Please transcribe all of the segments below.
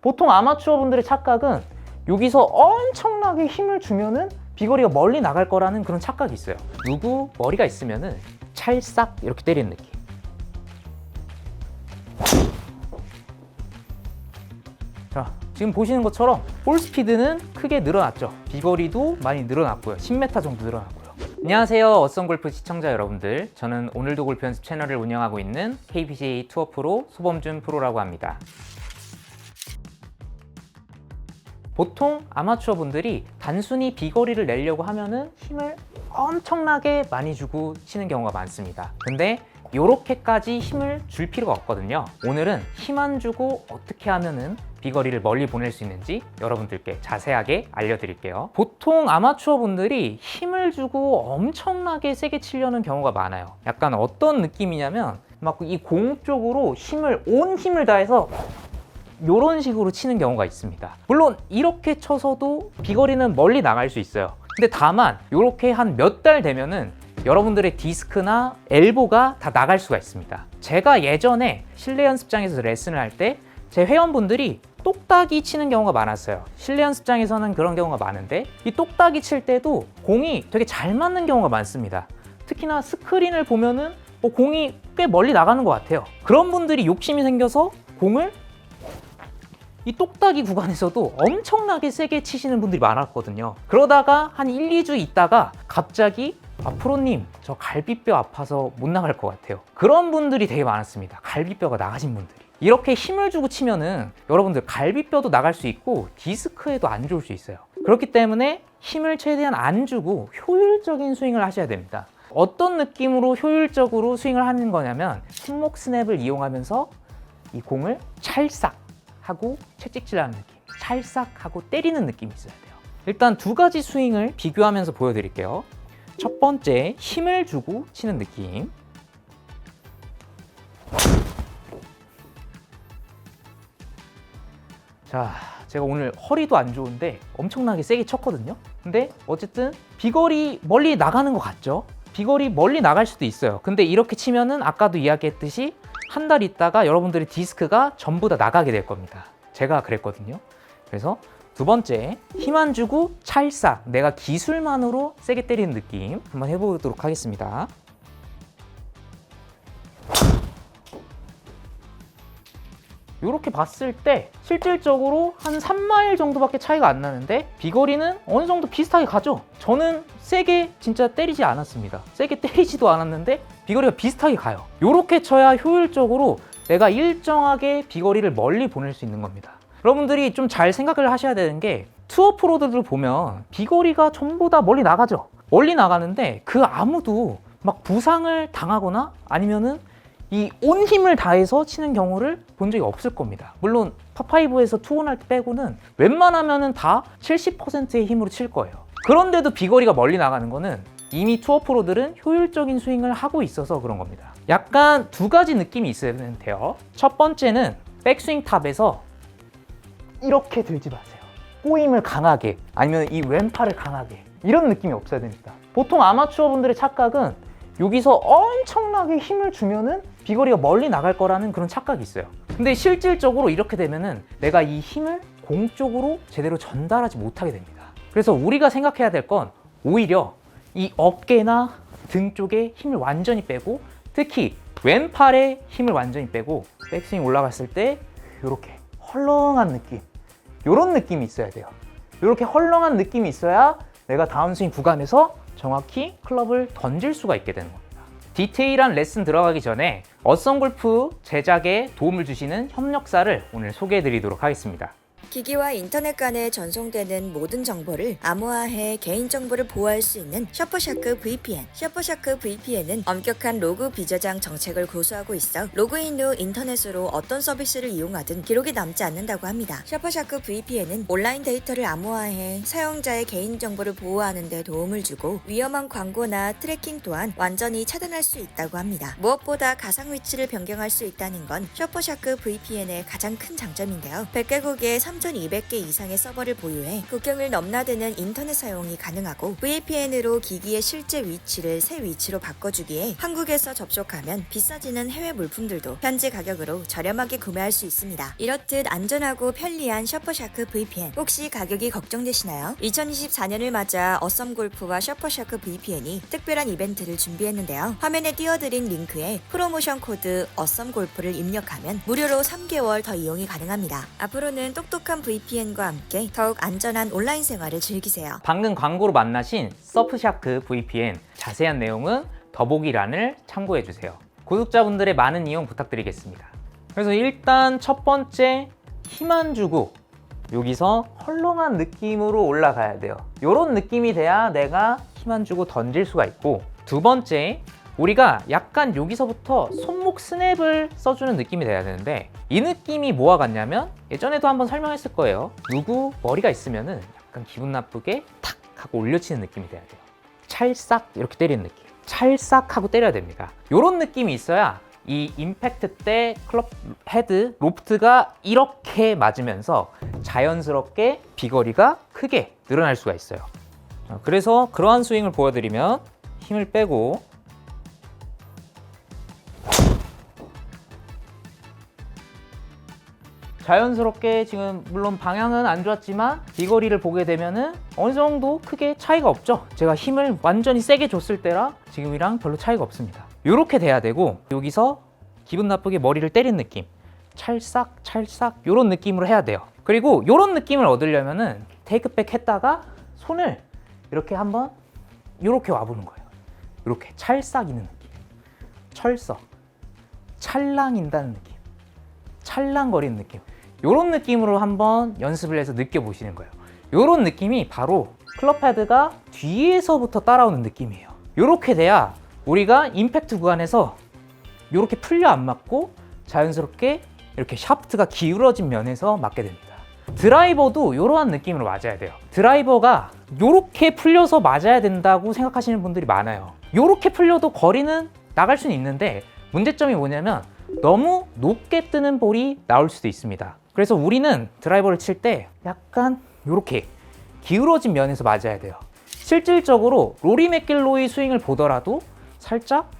보통 아마추어 분들의 착각은 여기서 엄청나게 힘을 주면은 비거리가 멀리 나갈 거라는 그런 착각이 있어요. 누구 머리가 있으면은 찰싹 이렇게 때리는 느낌. 자, 지금 보시는 것처럼 볼 스피드는 크게 늘어났죠. 비거리도 많이 늘어났고요. 10m 정도 늘어났고요. 안녕하세요. 어썸 골프 시청자 여러분들. 저는 오늘도 골프 연습 채널을 운영하고 있는 KPGA 투어 프로 소범준 프로라고 합니다. 보통 아마추어 분들이 단순히 비거리를 내려고 하면은 힘을 엄청나게 많이 주고 치는 경우가 많습니다. 근데 이렇게까지 힘을 줄 필요가 없거든요. 오늘은 힘 안 주고 어떻게 하면은 비거리를 멀리 보낼 수 있는지 여러분들께 자세하게 알려드릴게요. 보통 아마추어 분들이 힘을 주고 엄청나게 세게 치려는 경우가 많아요. 약간 어떤 느낌이냐면 막 이 공 쪽으로 힘을 온 힘을 다해서 이런 식으로 치는 경우가 있습니다. 물론 이렇게 쳐서도 비거리는 멀리 나갈 수 있어요. 근데 다만 이렇게 한 몇 달 되면은 여러분들의 디스크나 엘보가 다 나갈 수가 있습니다. 제가 예전에 실내 연습장에서 레슨을 할 때 제 회원분들이 똑딱이 치는 경우가 많았어요. 실내 연습장에서는 그런 경우가 많은데 이 똑딱이 칠 때도 공이 되게 잘 맞는 경우가 많습니다. 특히나 스크린을 보면은 뭐 공이 꽤 멀리 나가는 것 같아요. 그런 분들이 욕심이 생겨서 공을 이 똑딱이 구간에서도 엄청나게 세게 치시는 분들이 많았거든요. 그러다가 한 1, 2주 있다가 갑자기 아, 프로님, 저 갈비뼈 아파서 못 나갈 것 같아요. 그런 분들이 되게 많았습니다. 갈비뼈가 나가신 분들이. 이렇게 힘을 주고 치면은 여러분들 갈비뼈도 나갈 수 있고 디스크에도 안 좋을 수 있어요. 그렇기 때문에 힘을 최대한 안 주고 효율적인 스윙을 하셔야 됩니다. 어떤 느낌으로 효율적으로 스윙을 하는 거냐면 손목 스냅을 이용하면서 이 공을 찰싹 하고 채찍질하는 느낌, 찰싹 하고 때리는 느낌이 있어야 돼요. 일단 두 가지 스윙을 비교하면서 보여드릴게요. 첫 번째, 힘을 주고 치는 느낌. 자, 제가 오늘 허리도 안 좋은데 엄청나게 세게 쳤거든요. 근데 어쨌든 비거리 멀리 나가는 것 같죠? 비거리 멀리 나갈 수도 있어요. 근데 이렇게 치면은 아까도 이야기했듯이 한 달 있다가 여러분들의 디스크가 전부 다 나가게 될 겁니다. 제가 그랬거든요. 그래서 두 번째, 힘 안 주고 찰싹 내가 기술만으로 세게 때리는 느낌 한번 해보도록 하겠습니다. 이렇게 봤을 때 실질적으로 한 3마일 정도밖에 차이가 안 나는데 비거리는 어느 정도 비슷하게 가죠. 저는 세게 진짜 때리지 않았습니다. 세게 때리지도 않았는데 비거리가 비슷하게 가요. 이렇게 쳐야 효율적으로 내가 일정하게 비거리를 멀리 보낼 수 있는 겁니다. 여러분들이 좀 잘 생각을 하셔야 되는 게 투어 프로들을 보면 비거리가 전부 다 멀리 나가죠. 멀리 나가는데 그 아무도 막 부상을 당하거나 아니면은 이 온 힘을 다해서 치는 경우를 본 적이 없을 겁니다. 물론 파5에서 투혼할 때 빼고는 웬만하면은 다 70%의 힘으로 칠 거예요. 그런데도 비거리가 멀리 나가는 거는 이미 투어 프로들은 효율적인 스윙을 하고 있어서 그런 겁니다. 약간 두 가지 느낌이 있어야 돼요. 첫 번째는 백스윙 탑에서 이렇게 들지 마세요. 꼬임을 강하게 아니면 이 왼팔을 강하게 이런 느낌이 없어야 됩니다. 보통 아마추어 분들의 착각은 여기서 엄청나게 힘을 주면은 비거리가 멀리 나갈 거라는 그런 착각이 있어요. 근데 실질적으로 이렇게 되면은 내가 이 힘을 공 쪽으로 제대로 전달하지 못하게 됩니다. 그래서 우리가 생각해야 될 건 오히려 이 어깨나 등 쪽에 힘을 완전히 빼고 특히 왼팔에 힘을 완전히 빼고 백스윙 올라갔을 때 이렇게 헐렁한 느낌 이런 느낌이 있어야 돼요. 이렇게 헐렁한 느낌이 있어야 내가 다운스윙 구간에서 정확히 클럽을 던질 수가 있게 되는 겁니다. 디테일한 레슨 들어가기 전에 어썸 골프 제작에 도움을 주시는 협력사를 오늘 소개해 드리도록 하겠습니다. 기기와 인터넷 간에 전송되는 모든 정보를 암호화해 개인정보를 보호할 수 있는 셔퍼샤크 VPN. 셔퍼샤크 VPN은 엄격한 로그 비저장 정책을 고수하고 있어 로그인 후 인터넷으로 어떤 서비스를 이용하든 기록이 남지 않는다고 합니다. 셔퍼샤크 VPN은 온라인 데이터를 암호화해 사용자의 개인정보를 보호하는 데 도움을 주고 위험한 광고나 트래킹 또한 완전히 차단할 수 있다고 합니다. 무엇보다 가상 위치를 변경할 수 있다는 건 셔퍼샤크 VPN의 가장 큰 장점인데요. 100개국의 3,200개 이상의 서버를 보유해 국경을 넘나드는 인터넷 사용이 가능하고 VPN으로 기기의 실제 위치를 새 위치로 바꿔주기에 한국에서 접촉하면 비싸지는 해외 물품들도 현지 가격으로 저렴하게 구매할 수 있습니다. 이렇듯 안전하고 편리한 셔퍼샤크 VPN 혹시 가격이 걱정되시나요? 2024년을 맞아 어썸 골프와 셔퍼샤크 VPN이 특별한 이벤트를 준비했는데요. 화면에 띄워드린 링크에 프로모션 코드 어썸 골프를 입력하면 무료로 3개월 더 이용이 가능합니다. 앞으로는 똑똑 한 VPN과 함께 더욱 안전한 온라인 생활을 즐기세요. 방금 광고로 만나신 서프샤크 VPN 자세한 내용은 더보기란을 참고해 주세요. 구독자분들의 많은 이용 부탁드리겠습니다. 그래서 일단 첫 번째 힘안 주고 여기서 헐렁한 느낌으로 올라가야 돼요. 이런 느낌이 돼야 내가 힘안 주고 던질 수가 있고 두 번째 우리가 약간 여기서부터 손목 스냅을 써주는 느낌이 돼야 되는데 이 느낌이 뭐와 같냐면 예전에도 한번 설명했을 거예요. 누구 머리가 있으면 은 약간 기분 나쁘게 탁 하고 올려치는 느낌이 돼야 돼요. 찰싹 이렇게 때리는 느낌. 찰싹 하고 때려야 됩니다. 이런 느낌이 있어야 이 임팩트 때 클럽 헤드 로프트가 이렇게 맞으면서 자연스럽게 비거리가 크게 늘어날 수가 있어요. 자, 그래서 그러한 스윙을 보여드리면 힘을 빼고 자연스럽게 지금 물론 방향은 안 좋았지만 비거리를 보게 되면은 어느 정도 크게 차이가 없죠. 제가 힘을 완전히 세게 줬을 때랑 지금이랑 별로 차이가 없습니다. 이렇게 돼야 되고 여기서 기분 나쁘게 머리를 때린 느낌 찰싹 찰싹 이런 느낌으로 해야 돼요. 그리고 이런 느낌을 얻으려면은 테이크백 했다가 손을 이렇게 한번 이렇게 와보는 거예요. 이렇게 찰싹 이는 느낌, 철썩, 찰랑인다는 느낌. 찰랑거리는 느낌. 이런 느낌으로 한번 연습을 해서 느껴보시는 거예요. 이런 느낌이 바로 클럽 헤드가 뒤에서부터 따라오는 느낌이에요. 이렇게 돼야 우리가 임팩트 구간에서 이렇게 풀려 안 맞고 자연스럽게 이렇게 샤프트가 기울어진 면에서 맞게 됩니다. 드라이버도 이러한 느낌으로 맞아야 돼요. 드라이버가 이렇게 풀려서 맞아야 된다고 생각하시는 분들이 많아요. 이렇게 풀려도 거리는 나갈 수는 있는데 문제점이 뭐냐면 너무 높게 뜨는 볼이 나올 수도 있습니다. 그래서 우리는 드라이버를 칠 때 약간 이렇게 기울어진 면에서 맞아야 돼요. 실질적으로 로리 맥길로이 스윙을 보더라도 살짝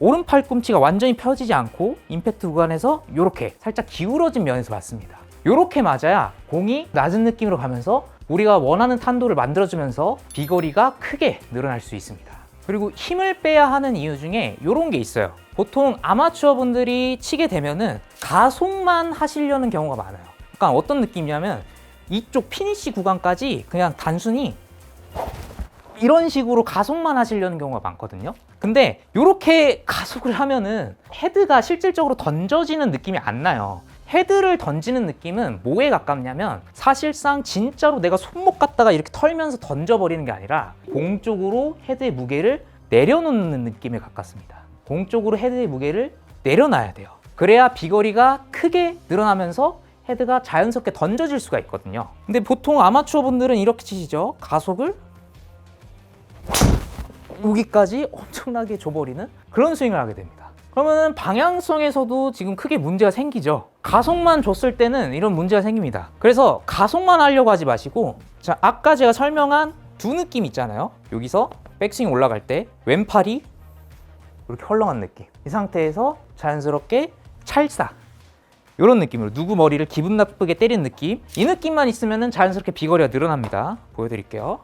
오른팔 꿈치가 완전히 펴지지 않고 임팩트 구간에서 이렇게 살짝 기울어진 면에서 맞습니다. 이렇게 맞아야 공이 낮은 느낌으로 가면서 우리가 원하는 탄도를 만들어주면서 비거리가 크게 늘어날 수 있습니다. 그리고 힘을 빼야 하는 이유 중에 이런 게 있어요. 보통 아마추어 분들이 치게 되면은 가속만 하시려는 경우가 많아요. 그러니까 어떤 느낌이냐면 이쪽 피니시 구간까지 그냥 단순히 이런 식으로 가속만 하시려는 경우가 많거든요. 근데 이렇게 가속을 하면은 헤드가 실질적으로 던져지는 느낌이 안 나요. 헤드를 던지는 느낌은 뭐에 가깝냐면 사실상 진짜로 내가 손목 갖다가 이렇게 털면서 던져버리는 게 아니라 공 쪽으로 헤드의 무게를 내려놓는 느낌에 가깝습니다. 공 쪽으로 헤드의 무게를 내려놔야 돼요. 그래야 비거리가 크게 늘어나면서 헤드가 자연스럽게 던져질 수가 있거든요. 근데 보통 아마추어 분들은 이렇게 치시죠. 가속을 여기까지 엄청나게 줘버리는 그런 스윙을 하게 됩니다. 그러면 방향성에서도 지금 크게 문제가 생기죠. 가속만 줬을 때는 이런 문제가 생깁니다. 그래서 가속만 하려고 하지 마시고 자 아까 제가 설명한 두 느낌 있잖아요. 여기서 백스윙 올라갈 때 왼팔이 이렇게 헐렁한 느낌. 이 상태에서 자연스럽게 찰싹 이런 느낌으로 누구 머리를 기분 나쁘게 때리는 느낌. 이 느낌만 있으면 자연스럽게 비거리가 늘어납니다. 보여드릴게요.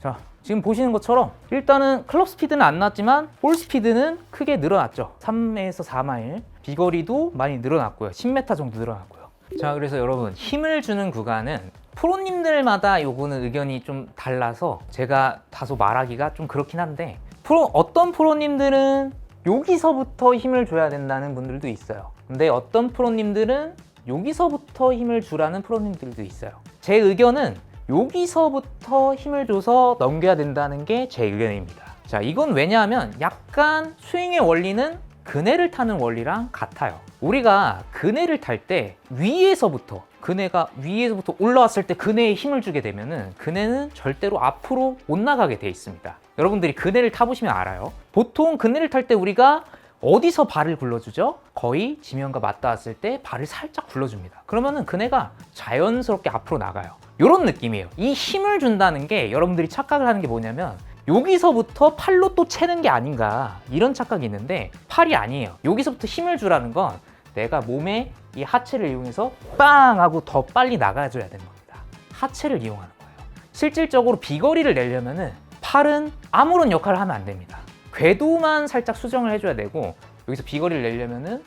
자, 지금 보시는 것처럼 일단은 클럽 스피드는 안 났지만 볼 스피드는 크게 늘어났죠. 3에서 4마일. 비거리도 많이 늘어났고요. 10m 정도 늘어났고요. 자, 그래서 여러분 힘을 주는 구간은 프로님들마다 요거는 의견이 좀 달라서 제가 다소 말하기가 좀 그렇긴 한데 프로 어떤 프로님들은 여기서부터 힘을 줘야 된다는 분들도 있어요. 근데 어떤 프로님들은 여기서부터 힘을 주라는 프로님들도 있어요. 제 의견은 여기서부터 힘을 줘서 넘겨야 된다는 게 제 의견입니다. 자, 이건 왜냐하면 약간 스윙의 원리는 그네를 타는 원리랑 같아요. 우리가 그네를 탈 때 위에서부터 그네가 위에서부터 올라왔을 때 그네에 힘을 주게 되면은 그네는 절대로 앞으로 못 나가게 돼 있습니다. 여러분들이 그네를 타보시면 알아요. 보통 그네를 탈 때 우리가 어디서 발을 굴러주죠? 거의 지면과 맞닿았을 때 발을 살짝 굴러줍니다. 그러면은 그네가 자연스럽게 앞으로 나가요. 이런 느낌이에요. 이 힘을 준다는 게 여러분들이 착각을 하는 게 뭐냐면 여기서부터 팔로 또 채는 게 아닌가 이런 착각이 있는데 팔이 아니에요. 여기서부터 힘을 주라는 건 내가 몸에 이 하체를 이용해서 빵 하고 더 빨리 나가줘야 되는 겁니다. 하체를 이용하는 거예요. 실질적으로 비거리를 내려면은 팔은 아무런 역할을 하면 안 됩니다. 궤도만 살짝 수정을 해줘야 되고 여기서 비거리를 내려면은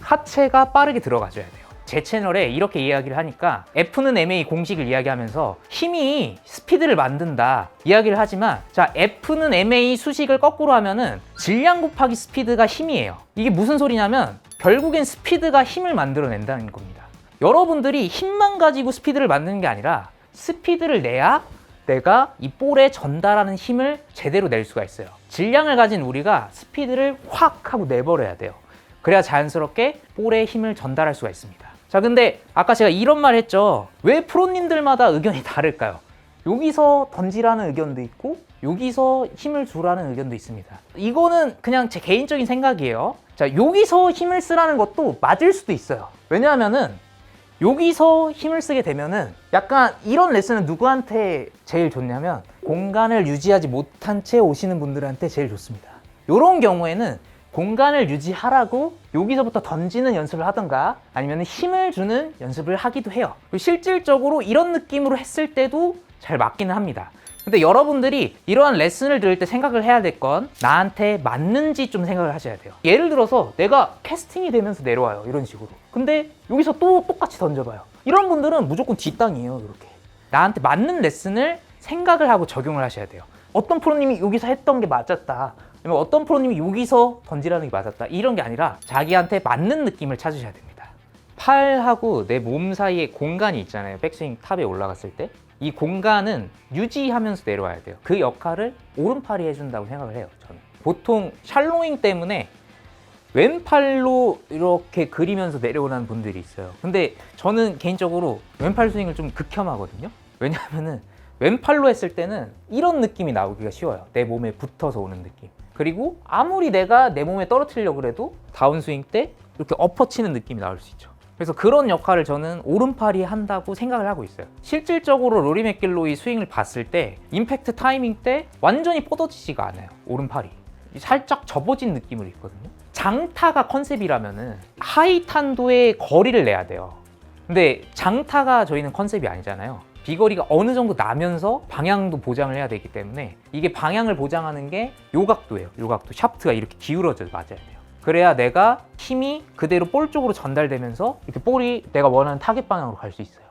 하체가 빠르게 들어가줘야 돼요. 제 채널에 이렇게 이야기를 하니까 F는 MA 공식을 이야기하면서 힘이 스피드를 만든다 이야기를 하지만 자 F는 MA 수식을 거꾸로 하면은 질량 곱하기 스피드가 힘이에요. 이게 무슨 소리냐면 결국엔 스피드가 힘을 만들어낸다는 겁니다. 여러분들이 힘만 가지고 스피드를 만드는 게 아니라 스피드를 내야 내가 이 볼에 전달하는 힘을 제대로 낼 수가 있어요. 질량을 가진 우리가 스피드를 확 하고 내버려야 돼요. 그래야 자연스럽게 볼에 힘을 전달할 수가 있습니다. 자, 근데 아까 제가 이런 말 했죠. 왜 프로님들마다 의견이 다를까요? 여기서 던지라는 의견도 있고 여기서 힘을 주라는 의견도 있습니다. 이거는 그냥 제 개인적인 생각이에요. 자, 여기서 힘을 쓰라는 것도 맞을 수도 있어요. 왜냐하면은 여기서 힘을 쓰게 되면은 약간 이런 레슨은 누구한테 제일 좋냐면 공간을 유지하지 못한 채 오시는 분들한테 제일 좋습니다. 이런 경우에는 공간을 유지하라고 여기서부터 던지는 연습을 하던가 아니면 힘을 주는 연습을 하기도 해요. 실질적으로 이런 느낌으로 했을 때도 잘 맞기는 합니다. 근데 여러분들이 이러한 레슨을 들을 때 생각을 해야 될 건 나한테 맞는지 좀 생각을 하셔야 돼요. 예를 들어서 내가 캐스팅이 되면서 내려와요. 이런 식으로. 근데 여기서 또 똑같이 던져봐요. 이런 분들은 무조건 뒷땅이에요. 이렇게. 나한테 맞는 레슨을 생각을 하고 적용을 하셔야 돼요. 어떤 프로님이 여기서 했던 게 맞았다. 어떤 프로님이 여기서 던지라는 게 맞았다. 이런 게 아니라 자기한테 맞는 느낌을 찾으셔야 됩니다. 팔하고 내 몸 사이에 공간이 있잖아요. 백스윙 탑에 올라갔을 때. 이 공간은 유지하면서 내려와야 돼요. 그 역할을 오른팔이 해준다고 생각을 해요. 저는. 보통 샬로잉 때문에 왼팔로 이렇게 그리면서 내려오는 분들이 있어요. 근데 저는 개인적으로 왼팔 스윙을 좀 극혐하거든요. 왜냐하면은 왼팔로 했을 때는 이런 느낌이 나오기가 쉬워요. 내 몸에 붙어서 오는 느낌. 그리고 아무리 내가 내 몸에 떨어뜨리려고 해도 다운스윙 때 이렇게 엎어치는 느낌이 나올 수 있죠. 그래서 그런 역할을 저는 오른팔이 한다고 생각을 하고 있어요. 실질적으로 로리 맥길로이 스윙을 봤을 때 임팩트 타이밍 때 완전히 뻗어지지가 않아요. 오른팔이. 살짝 접어진 느낌으로 있거든요. 장타가 컨셉이라면은 하이 탄도의 거리를 내야 돼요. 근데 장타가 저희는 컨셉이 아니잖아요. 비거리가 어느 정도 나면서 방향도 보장을 해야 되기 때문에 이게 방향을 보장하는 게 요각도예요. 요각도 샤프트가 이렇게 기울어져 맞아야 돼요. 그래야 내가 힘이 그대로 볼 쪽으로 전달되면서 이렇게 볼이 내가 원하는 타겟 방향으로 갈 수 있어요.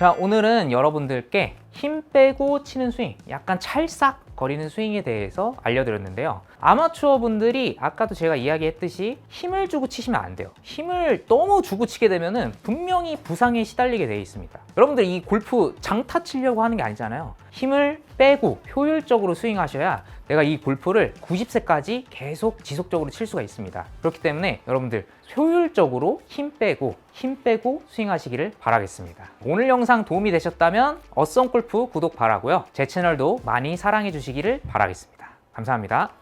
자, 오늘은 여러분들께 힘 빼고 치는 스윙, 약간 찰싹 거리는 스윙에 대해서 알려드렸는데요. 아마추어 분들이 아까도 제가 이야기했듯이 힘을 주고 치시면 안 돼요. 힘을 너무 주고 치게 되면은 분명히 부상에 시달리게 되어 있습니다. 여러분들 이 골프 장타 치려고 하는 게 아니잖아요. 힘을 빼고 효율적으로 스윙하셔야 내가 이 골프를 90세까지 계속 지속적으로 칠 수가 있습니다. 그렇기 때문에 여러분들 효율적으로 힘 빼고 힘 빼고 스윙하시기를 바라겠습니다. 오늘 영상 도움이 되셨다면 어썸 골프 구독 바라고요. 제 채널도 많이 사랑해 주시기를 바라겠습니다. 감사합니다.